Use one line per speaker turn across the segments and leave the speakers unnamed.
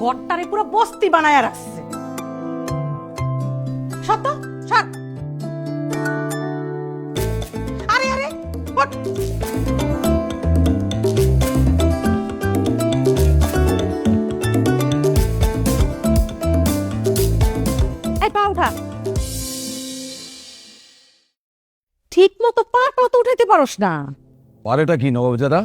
ঘরটারে পুরো বস্তি বানায় রাখছে। সত্য? সর। আরে আরে ওঠ। এই পা উঠা। ঠিক মতো পাটাও তো উঠাইতে পারস না।
পারেটা কি নবাবজাদা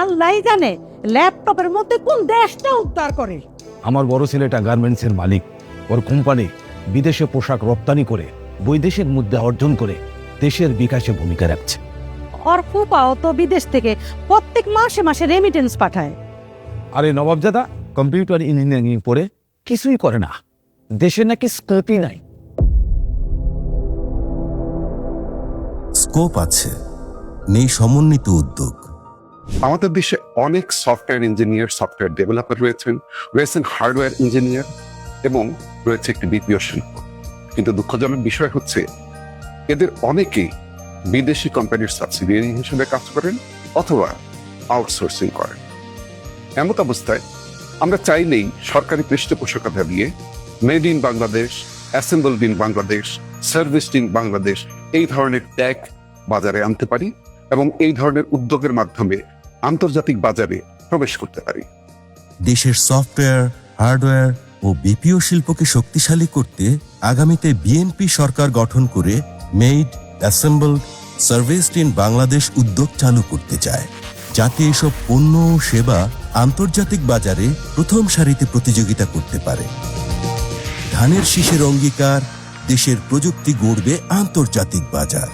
আল্লাহ জানে। ল্যাপটপের মধ্যে কোন দেশটা উদ্ধার করে?
আমার বড় ছেলেটা গার্মেন্টসের মালিক। ওর কোম্পানি বিদেশে পোশাক রপ্তানি করে বৈদেশিক মুদ্রা অর্জন করে দেশের বিকাশে ভূমিকা রাখছে।
ওর ফুপাও তো বিদেশ থেকে প্রত্যেক মাসে মাসে রেমিটেন্স পাঠায়।
আরে নবাবজাদা কম্পিউটার ইঞ্জিনিয়ারিং পড়ে কিছুই করে না। দেশে নাকি স্কোপই নাই।
স্কোপ আছে। নেই সমন্বিত উদ্যোগ।
আমাদের দেশে অনেক সফটওয়্যার ইঞ্জিনিয়ার সফটওয়্যার ডেভেলপার রয়েছেন রয়েছেন হার্ডওয়্যার ইঞ্জিনিয়ার এবং রয়েছে একটি বিপিও শিল্প। কিন্তু দুঃখজনক বিষয় হচ্ছে, এদের অনেকেই বিদেশি কোম্পানির সাবসিডিয়ারি হিসেবে কাজ করেন অথবা আউটসোর্সিং করেন। এমত অবস্থায় আমরা চাইলেই সরকারি পৃষ্ঠপোষকতা দিয়ে made in Bangladesh assembled in Bangladesh serviced in Bangladesh এই ধরনের ট্যাগ বাজারে আনতে পারি। এবং এই ধরনের উদ্যোগের মাধ্যমে আন্তর্জাতিক বাজারে প্রবেশ করতে পারি।
দেশের সফটওয়্যার, হার্ডওয়্যার ও বিপিও শিল্পকে শক্তিশালী করতে আগামীতে বিএনপি সরকার গঠন করে made assemble serviced in Bangladesh উদ্যোগ চালু করতে চায়, যাতে এসব পণ্য ও সেবা আন্তর্জাতিক বাজারে প্রথম সারিতে প্রতিযোগিতা করতে পারে। ধানের শীষের অঙ্গীকার দেশের প্রযুক্তি গড়বে আন্তর্জাতিক বাজার।